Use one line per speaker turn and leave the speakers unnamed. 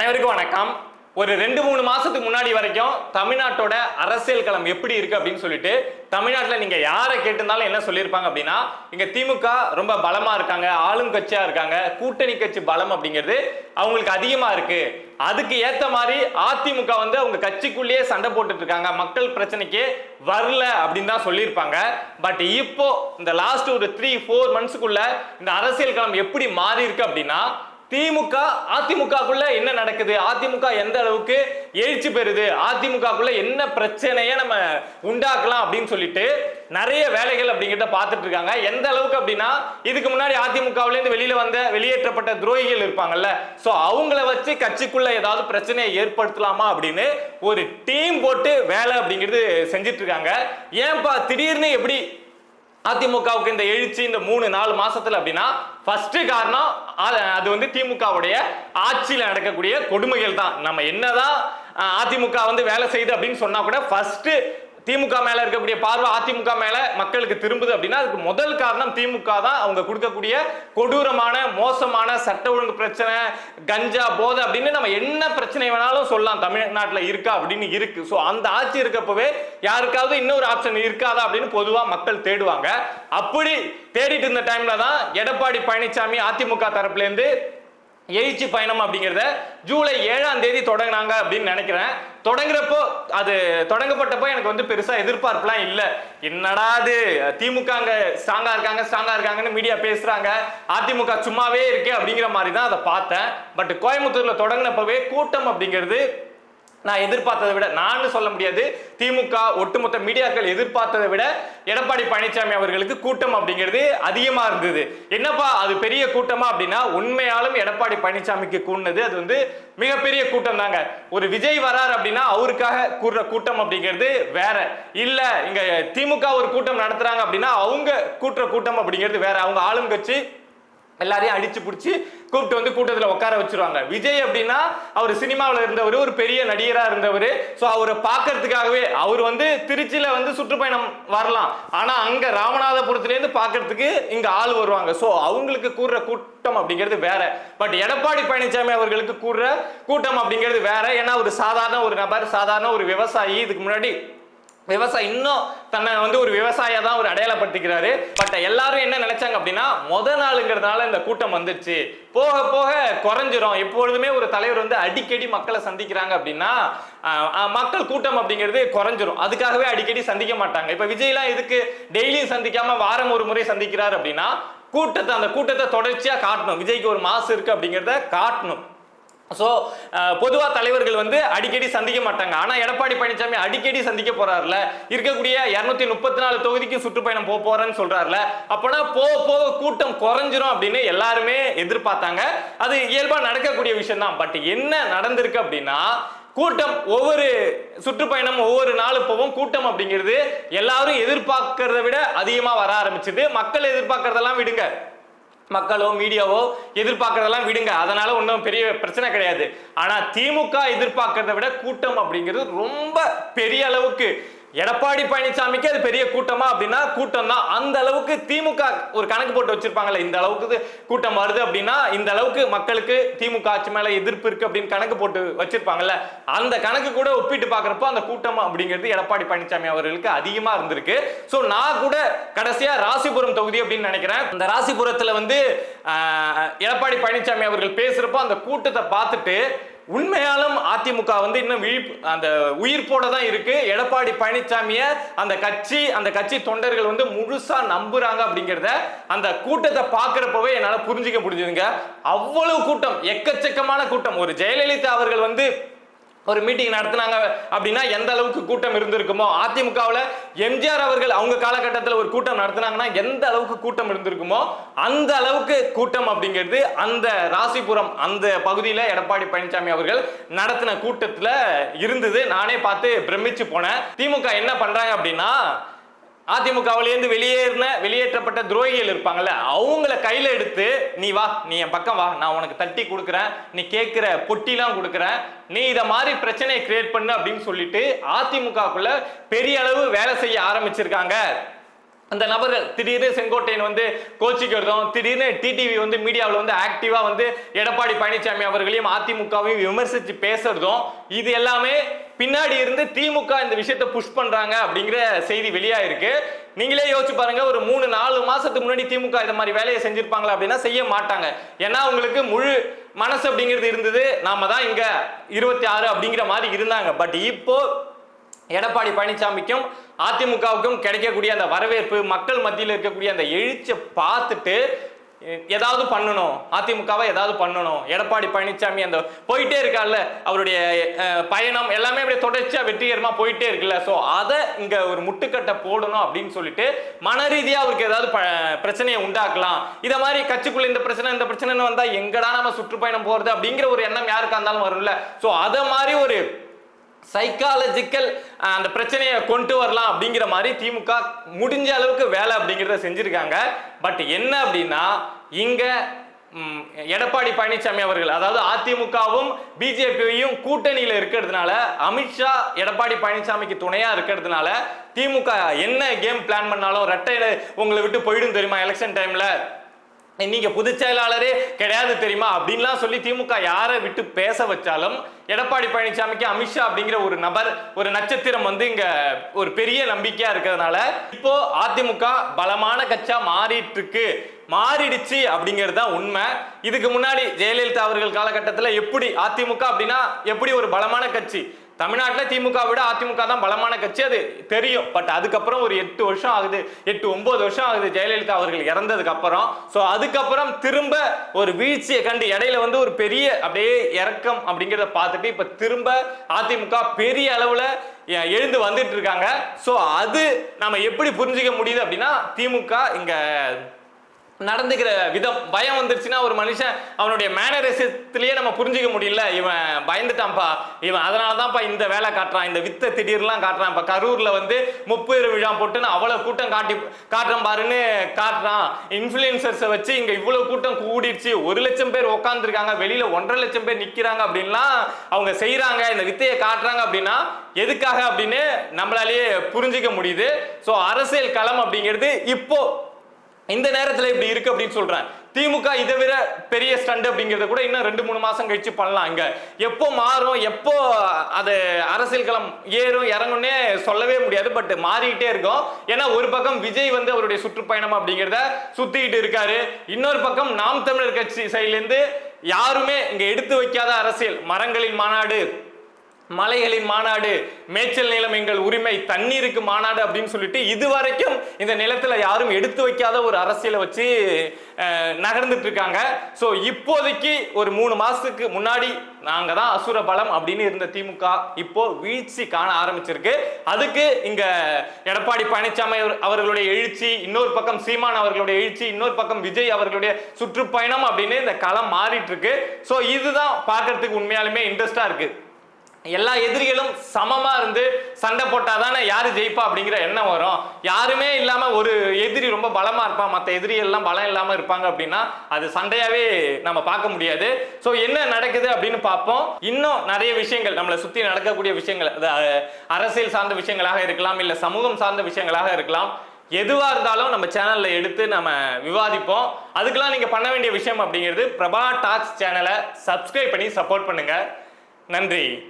அனைவருக்கும் வணக்கம். ஒரு ரெண்டு மூணு மாசத்துக்கு முன்னாடி வரைக்கும் தமிழ்நாட்டோட அரசியல் களம் எப்படி இருக்கு அப்படின்னு சொல்லிட்டு தமிழ்நாட்டில் நீங்க யாரை கேட்டிருந்தாலும் என்ன சொல்லியிருப்பாங்க அப்படின்னா இங்க திமுக ரொம்ப பலமா இருக்காங்க ஆளும் கட்சியா இருக்காங்க கூட்டணி கட்சி பலம் அப்படிங்கிறது அவங்களுக்கு அதிகமா இருக்கு. அதுக்கு ஏத்த மாதிரி அதிமுக வந்து அவங்க கட்சிக்குள்ளேயே சண்டை போட்டுட்டு இருக்காங்க. மக்கள் பிரச்சனைக்கு வரல அப்படின்னு தான் சொல்லியிருப்பாங்க. பட் இப்போ இந்த லாஸ்ட் ஒரு த்ரீ ஃபோர் மந்த்ஸுக்குள்ள இந்த அரசியல் களம் எப்படி மாறி இருக்கு அப்படின்னா திமுக அதிமுகக்குள்ள என்ன நடக்குது? அதிமுக எந்த அளவுக்கு எழுச்சி பெறுது? அதிமுகக்குள்ள என்ன பிரச்சனையை நம்ம உண்டாக்கலாம் அப்படின்னு சொல்லிட்டு நிறைய வேலைகள் அப்படிங்கிறத பார்த்துட்டு இருக்காங்க. எந்த அளவுக்கு அப்படின்னா இதுக்கு முன்னாடி அதிமுகவுல இருந்து வெளியில வந்த வெளியேற்றப்பட்ட துரோகிகள் இருப்பாங்கல்ல. ஸோ அவங்கள வச்சு கட்சிக்குள்ள ஏதாவது பிரச்சனையை ஏற்படுத்தலாமா அப்படின்னு ஒரு டீம் போட்டு வேலை அப்படிங்கிறது செஞ்சிட்டு இருக்காங்க. ஏன்பா திடீர்னு எப்படி அதிமுகவுக்கு இந்த எழுச்சி இந்த மூணு நாலு மாசத்துல அப்படின்னா ஃபர்ஸ்ட் காரணம் அது- அது வந்து திமுகவுடைய ஆட்சியில் நடக்கக்கூடிய கொடுமைகள் தான். நம்ம என்னதான் அதிமுக வந்து வேலை செய்யுது அப்படின்னு சொன்னா கூட ஃபர்ஸ்ட் திமுக மேல இருக்கக்கூடிய பார்வை அதிமுக மேல மக்களுக்கு திரும்புது அப்படின்னா அதுக்கு முதல் காரணம் திமுக தான் அவங்க கொடுக்கக்கூடிய கொடூரமான மோசமான சட்ட ஒழுங்கு பிரச்சனை கஞ்சா போதை அப்படின்னு நம்ம என்ன பிரச்சனை வேணாலும் சொல்லலாம். தமிழ்நாட்டில் இருக்கா அப்படின்னு இருக்கு. ஸோ அந்த ஆட்சி இருக்கப்பவே யாருக்காவது இன்னொரு ஆப்ஷன் இருக்காதா அப்படின்னு பொதுவா மக்கள் தேடுவாங்க. அப்படி தேடிட்டு இருந்த டைம்ல தான் எடப்பாடி பழனிசாமி அதிமுக தரப்புல இருந்து எழுச்சி பயணம் அப்படிங்கிறத ஜூலை ஏழாம் தேதி தொடங்கினாங்க அப்படின்னு நினைக்கிறேன். தொடங்குறப்போ அது தொடங்கப்பட்டப்போ எனக்கு வந்து பெருசா எதிர்பார்ப்புலாம் இல்லை. என்னடா அது? திமுக அங்க ஸ்ட்ராங்கா இருக்காங்க ஸ்ட்ராங்கா இருக்காங்கன்னு மீடியா பேசுறாங்க. அதிமுக சும்மாவே இருக்கு அப்படிங்கிற மாதிரி தான் அதை பார்த்தேன். பட் கோயம்புத்தூர்ல தொடங்கினப்பவே கூட்டம் அப்படிங்கிறது நான் எதிர்பார்த்ததை விட நான் சொல்ல முடியாது திமுக ஒட்டுமொத்த மீடியாக்கள் எதிர்பார்த்ததை விட எடப்பாடி பழனிசாமி அவர்களுக்கு கூட்டம் அப்படிங்கிறது அதிகமா இருந்தது. என்னப்பா அது பெரிய கூட்டமா அப்படின்னா உண்மையாலும் எடப்பாடி பழனிசாமிக்கு கூடினது அது வந்து மிகப்பெரிய கூட்டம் தாங்க. ஒரு விஜய் வரார் அப்படின்னா அவருக்காக கூடுற கூட்டம் அப்படிங்கிறது வேற. இல்ல இங்க திமுக ஒரு கூட்டம் நடத்துறாங்க அப்படின்னா அவங்க கூட்டுற கூட்டம் அப்படிங்கிறது வேற. அவங்க ஆளும் கட்சி எல்லாரையும் அடிச்சு பிடிச்சி கூப்பிட்டு வந்து கூட்டத்தில் உட்கார வச்சிருவாங்க. விஜய் அப்படின்னா அவர் சினிமாவில் இருந்தவர் ஒரு பெரிய நடிகராக இருந்தவர். ஸோ அவரை பார்க்கறதுக்காகவே அவர் வந்து திருச்சியில் வந்து சுற்றுப்பயணம் வரலாம். ஆனால் அங்கே ராமநாதபுரத்துலேருந்து பார்க்கறதுக்கு இங்கே ஆள் வருவாங்க. ஸோ அவங்களுக்கு கூடுற கூட்டம் அப்படிங்கிறது வேற. பட் எடப்பாடி பழனிசாமி அவர்களுக்கு கூடுற கூட்டம் அப்படிங்கிறது வேற. ஏன்னா ஒரு சாதாரண ஒரு நபர் சாதாரண ஒரு விவசாயி இதுக்கு முன்னாடி விவசாயி இன்னும் தன்னை வந்து ஒரு விவசாய தான் ஒரு அடையாளப்படுத்திக்கிறாரு. பட் எல்லாரும் என்ன நினைச்சாங்க அப்படின்னா முத நாளுங்கிறதுனால இந்த கூட்டம் வந்துருச்சு. போக போக குறைஞ்சிரும். எப்பொழுதுமே ஒரு தலைவர் வந்து அடிக்கடி மக்களை சந்திக்கிறாங்க அப்படின்னா மக்கள் கூட்டம் அப்படிங்கிறது குறைஞ்சிரும். அதுக்காகவே அடிக்கடி சந்திக்க மாட்டாங்க. இப்போ விஜய்லாம் இதுக்கு டெய்லியும் சந்திக்காம வாரம் ஒரு முறை சந்திக்கிறார் அப்படின்னா கூட்டத்தை அந்த கூட்டத்தை தொடர்ச்சியாக காட்டணும். விஜய்க்கு ஒரு மாசு இருக்கு அப்படிங்கிறத காட்டணும். ஸோ uh, பொதுவாக தலைவர்கள் வந்து அடிக்கடி சந்திக்க மாட்டாங்க. ஆனால் எடப்பாடி பழனிசாமி அடிக்கடி சந்திக்க போறாருல. இருக்கக்கூடிய இரநூத்தி முப்பத்தி நாலு தொகுதிக்கு சுற்றுப்பயணம் போக போறேன்னு சொல்றாருல. அப்போனா போக போக கூட்டம் குறைஞ்சிரும் அப்படின்னு எல்லாருமே எதிர்பார்த்தாங்க. அது இயல்பாக நடக்கக்கூடிய விஷயம் தான் பட் என்ன நடந்திருக்கு அப்படின்னா கூட்டம் ஒவ்வொரு சுற்றுப்பயணம் ஒவ்வொரு நாள் போவோம் கூட்டம் அப்படிங்கிறது எல்லாரும் எதிர்பார்க்கறத விட அதிகமாக வர ஆரம்பிச்சது. மக்கள் எதிர்பார்க்கறதெல்லாம் விடுங்க. மக்களோ மீடியாவோ எதிர்பார்க்கறதெல்லாம் விடுங்க. அதனால ஒன்றும் பெரிய பிரச்சனை கிடையாது. ஆனா திமுக எதிர்பார்க்கறத விட கூட்டம் அப்படிங்கிறது ரொம்ப பெரிய அளவுக்கு எடப்பாடி பழனிசாமிக்கு அது பெரிய கூட்டமா அப்படின்னா கூட்டம் தான் அந்த அளவுக்கு திமுக ஒரு கணக்கு போட்டு வச்சிருப்பாங்கல்ல இந்த அளவுக்கு கூட்டம் வருது அப்படின்னா இந்த அளவுக்கு மக்களுக்கு திமுக ஆட்சி மேல எதிர்ப்பு இருக்கு அப்படின்னு கணக்கு போட்டு வச்சிருப்பாங்கல்ல அந்த கணக்கு கூட ஒப்பிட்டு பாக்குறப்போ அந்த கூட்டம் அப்படிங்கிறது எடப்பாடி பழனிசாமி அவர்களுக்கு அதிகமா இருந்திருக்கு. ஸோ நான் கூட கடைசியா ராசிபுரம் தொகுதி அப்படின்னு நினைக்கிறேன். இந்த ராசிபுரத்துல வந்து எடப்பாடி பழனிசாமி அவர்கள் பேசுறப்போ அந்த கூட்டத்தை பார்த்துட்டு உண்மையாலும் அதிமுக வந்து இன்னும் விழிப்பு அந்த உயிர்ப்போட தான் இருக்கு. எடப்பாடி பழனிசாமிய அந்த கட்சி அந்த கட்சி தொண்டர்கள் வந்து முழுசா நம்புறாங்க அப்படிங்கிறத அந்த கூட்டத்தை பாக்குறப்பவே என்னால புரிஞ்சுக்க முடிஞ்சதுங்க. அவ்வளவு கூட்டம் எக்கச்சக்கமான கூட்டம். ஒரு ஜெயலலிதா அவர்கள் வந்து ஒரு மீட்டிங் நடத்தினாங்க அப்படின்னா எந்த அளவுக்கு கூட்டம் இருந்திருக்குமோ அதிமுகவில் எம்ஜிஆர் அவர்கள் அவங்க காலகட்டத்தில் ஒரு கூட்டம் நடத்தினாங்கன்னா எந்த அளவுக்கு கூட்டம் இருந்திருக்குமோ அந்த அளவுக்கு கூட்டம் அப்படிங்கிறது அந்த ராசிபுரம் அந்த பகுதியில் எடப்பாடி பழனிசாமி அவர்கள் நடத்தின கூட்டத்தில் இருந்தது. நானே பார்த்து பிரமிச்சு போனேன். திமுக என்ன பண்ணுறாங்க அப்படின்னா அதிமுகவிலேருந்து வெளியேறின வெளியேற்றப்பட்ட துரோகிகள் இருப்பாங்கல்ல அவங்கள கையில எடுத்து நீ வா நீ என் பக்கம் வா நான் உனக்கு தட்டி கொடுக்குறேன் நீ கேட்குற பொட்டிலாம் கொடுக்குறேன் நீ இதை மாதிரி பிரச்சனையை கிரியேட் பண்ணு அப்படின்னு சொல்லிட்டு அதிமுகக்குள்ள பெரிய அளவு வேலை செய்ய ஆரம்பிச்சிருக்காங்க. அந்த நபர்கள் திடீர்னு செங்கோட்டையன் வந்து கோச்சிக்கிறதும் திடீர்னு டிடிவி வந்து மீடியாவில் வந்து ஆக்டிவாக வந்து எடப்பாடி பழனிசாமி அவர்களையும் அதிமுகவையும் விமர்சித்து பேசுறதும் இது எல்லாமே பின்னாடி இருந்து திமுக இந்த விஷயத்த புஷ் பண்றாங்க அப்படிங்கிற செய்தி வெளியாயிருக்கு. நீங்களே யோசிச்சு பாருங்க ஒரு மூணு நாலு மாசத்துக்கு முன்னாடி திமுக இந்த மாதிரி வேலையை செஞ்சிருப்பாங்களா அப்படின்னா செய்ய மாட்டாங்க. ஏன்னா உங்களுக்கு முழு மனசு அப்படிங்கிறது இருந்தது. நாம தான் இங்க இருபத்தி ஆறு அப்படிங்கிற மாதிரி இருந்தாங்க. பட் இப்போ எடப்பாடி பழனிசாமிக்கும் அதிமுகவுக்கும் கிடைக்கக்கூடிய அந்த வரவேற்பு மக்கள் மத்தியில் இருக்கக்கூடிய அந்த எழுச்சியை பார்த்துட்டு எ- ஏதாவது பண்ணணும். அதிமுகவை ஏதாவது பண்ணணும். எடப்பாடி பழனிசாமி அந்த போயிட்டே இருக்கார்ல அவருடைய பயணம் எல்லாமே அப்படியே தொடர்ச்சியாக வெற்றிகரமாக போயிட்டே இருக்குல்ல. ஸோ அதை இங்கே ஒரு முட்டுக்கட்டை போடணும் அப்படின்னு சொல்லிட்டு மன ரீதியாக அவருக்கு ஏதாவது ப- பிரச்சனையை உண்டாக்கலாம். இதை மாதிரி கட்சிக்குள்ள இந்த பிரச்சனை இந்த பிரச்சனைன்னு வந்தால் எங்கடா நம்ம சுற்றுப்பயணம் போகிறது அப்படிங்கிற ஒரு எண்ணம் யாருக்கா இருந்தாலும் வரும்ல. ஸோ அதை மாதிரி ஒரு சைக்காலஜிக்கல் அந்த பிரச்சனையை கொண்டு வரலாம் அப்படிங்கிற மாதிரி திமுக முடிஞ்ச அளவுக்கு வேலை அப்படிங்கிறத செஞ்சுருக்காங்க. பட் என்ன அப்படின்னா இங்கே எடப்பாடி பழனிசாமி அவர்கள் அதாவது அதிமுகவும் பிஜேபியும் கூட்டணியில் இருக்கிறதுனால அமித்ஷா எடப்பாடி பழனிசாமிக்கு துணையாக இருக்கிறதுனால திமுக என்ன கேம் பிளான் பண்ணாலும் ரெட்டை உங்களை விட்டு போயிடும் தெரியுமா எலெக்ஷன் டைமில் நீங்க பொதுச் செயலாளரே கிடையாது தெரியுமா? அப்படின்லாம் சொல்லி திமுக யாரை விட்டு பேச வச்சாலும் எடப்பாடி பழனிசாமிக்கு அமித்ஷா அப்படிங்கிற ஒரு நபர் ஒரு நட்சத்திரம் வந்து இங்க ஒரு பெரிய நம்பிக்கையா இருக்கிறதுனால இப்போ அதிமுக பலமான கட்சா மாறிட்டு இருக்கு மாறிடுச்சு அப்படிங்கிறது தான் உண்மை. இதுக்கு முன்னாடி ஜெயலலிதா அவர்கள் காலகட்டத்தில் எப்படி அதிமுக அப்படின்னா எப்படி ஒரு பலமான கட்சி தமிழ்நாட்டில் திமுக விட அதிமுக தான் பலமான கட்சி. அது தெரியும். பட் அதுக்கப்புறம் ஒரு எட்டு வருஷம் ஆகுது. எட்டு ஒன்பது வருஷம் ஆகுது ஜெயலலிதா அவர்கள் இறந்ததுக்கு அப்புறம். ஸோ அதுக்கப்புறம் திரும்ப ஒரு வீழ்ச்சியை கண்டு இடையில வந்து ஒரு பெரிய அப்படியே இறக்கம் அப்படிங்கிறத பார்த்துட்டு இப்போ திரும்ப அதிமுக பெரிய அளவில் எழுந்து வந்துட்டு இருக்காங்க. ஸோ அது நம்ம எப்படி புரிஞ்சுக்க முடியுது அப்படின்னா திமுக இங்கே நடந்துக்கிற விதம். பயம் வந்துருச்சுன்னா ஒரு மனுஷன் அவனுடைய மேனரிசத்திலேயே நம்ம புரிஞ்சுக்க முடியல. இவன் பயந்துட்டான்ப்பா. இவன் அதனால தான்ப்பா இந்த வேலை காட்டுறான். இந்த வித்த திடீர்லாம் காட்டுறான். இப்போ கரூர்ல வந்து முப்பது விழா போட்டுன்னு அவ்வளவு கூட்டம் காட்டி காட்டுறேன் பாருன்னு காட்டுறான். இன்ஃப்ளூயன்சர்ஸை வச்சு இங்க இவ்வளவு கூட்டம் கூடிடுச்சு. ஒரு லட்சம் பேர் உட்காந்துருக்காங்க வெளியில ஒன்றரை லட்சம் பேர் நிக்கிறாங்க அப்படின்லாம் அவங்க செய்கிறாங்க இந்த வித்தையை காட்டுறாங்க அப்படின்னா எதுக்காக அப்படின்னு நம்மளாலேயே புரிஞ்சுக்க முடியுது. ஸோ அரசியல் களம் அப்படிங்கிறது இப்போ இந்த நேரத்தில் இப்படி இருக்கு அப்படின்னு சொல்றேன். திமுக இதை விட பெரிய ஸ்டண்ட் அப்படிங்கிறத கூட இன்னும் ரெண்டு மூணு மாசம் கழிச்சு பண்ணலாம் இங்க. எப்போ மாறும் எப்போ அது அரசியல் களம் ஏறும் இறங்கும்னே சொல்லவே முடியாது பட் மாறிக்கிட்டே இருக்கும். ஏன்னா ஒரு பக்கம் விஜய் வந்து அவருடைய சுற்றுப்பயணம் அப்படிங்கிறத சுத்திக்கிட்டு இருக்காரு. இன்னொரு பக்கம் நாம் தமிழர் கட்சி சைட்ல இருந்து யாருமே இங்க எடுத்து வைக்காத அரசியல். மரங்களின் மாநாடு. மலைகளின் மாநாடு மேய்ச்சல் நிலம் எங்கள் உரிமை தண்ணீருக்கு மாநாடு அப்படின்னு சொல்லிட்டு இதுவரைக்கும் இந்த நிலத்தில் யாரும் எடுத்து வைக்காத ஒரு அரசியலை வச்சு நகர்ந்துட்டு இருக்காங்க. ஸோ இப்போதைக்கு ஒரு மூணு மாசத்துக்கு முன்னாடி நாங்கள் தான் அசுர பலம் அப்படின்னு இருந்த திமுக இப்போ வீழ்ச்சி காண ஆரம்பிச்சிருக்கு. அதுக்கு இங்க எடப்பாடி பழனிசாமி அவர்களுடைய எழுச்சி இன்னொரு பக்கம் சீமான் அவர்களுடைய எழுச்சி இன்னொரு பக்கம் விஜய் அவர்களுடைய சுற்றுப்பயணம் அப்படின்னு இந்த களம் மாறிட்டு இருக்கு. ஸோ இதுதான் பார்க்கறதுக்கு உண்மையாலுமே இன்ட்ரெஸ்டா இருக்கு. எல்லா எதிரிகளும் சமமாக இருந்து சண்டை போட்டாதானே யார் ஜெயிப்பா அப்படிங்கிற எண்ணம் வரும். யாருமே இல்லாமல் ஒரு எதிரி ரொம்ப பலமாக இருப்பான் மற்ற எதிரிகள்லாம் பலம் இல்லாமல் இருப்பாங்க அப்படின்னா அது சண்டையாகவே நம்ம பார்க்க முடியாது. ஸோ என்ன நடக்குது அப்படின்னு பார்ப்போம். இன்னும் நிறைய விஷயங்கள் நம்மளை சுற்றி நடக்கக்கூடிய விஷயங்கள் அது அரசியல் சார்ந்த விஷயங்களாக இருக்கலாம் இல்லை சமூகம் சார்ந்த விஷயங்களாக இருக்கலாம். எதுவாக இருந்தாலும் நம்ம சேனலில் எடுத்து நம்ம விவாதிப்போம். அதுக்கெல்லாம் நீங்கள் பண்ண வேண்டிய விஷயம் அப்படிங்கிறது பிரபா டாக்ஸ் சேனலை சப்ஸ்கிரைப் பண்ணி சப்போர்ட் பண்ணுங்கள் நன்றி.